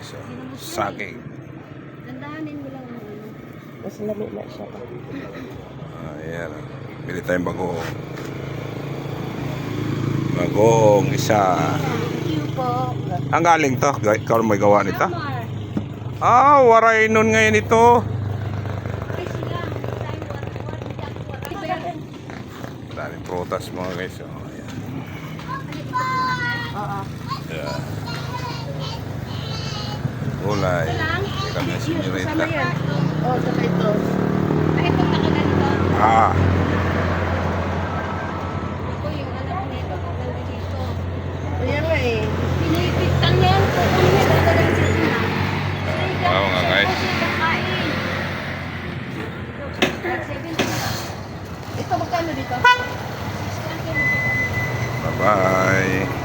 guys. Oh. Saging. Dandahanin mo lang ang ano. Mas lalo na siya. Ayan. oh. Bili tayong bagoong. Bagoong isa. Thank you po. Ang galing to. Ikaw may gawa nito? Amar. Ah, waray nun ngayon ito. Daming prutas mga guys. Oh. gulay. Hindi kami sinurita. Oh, saka ito. Ay, punta na dito. Ah. Ako yung anak nito, kapag dito. Ayan nga eh. Pinipitan niya ang kukong niya, ano dadalhin sa. Ano wow, ano nga guys. Ito, magkano dito? Bye-bye.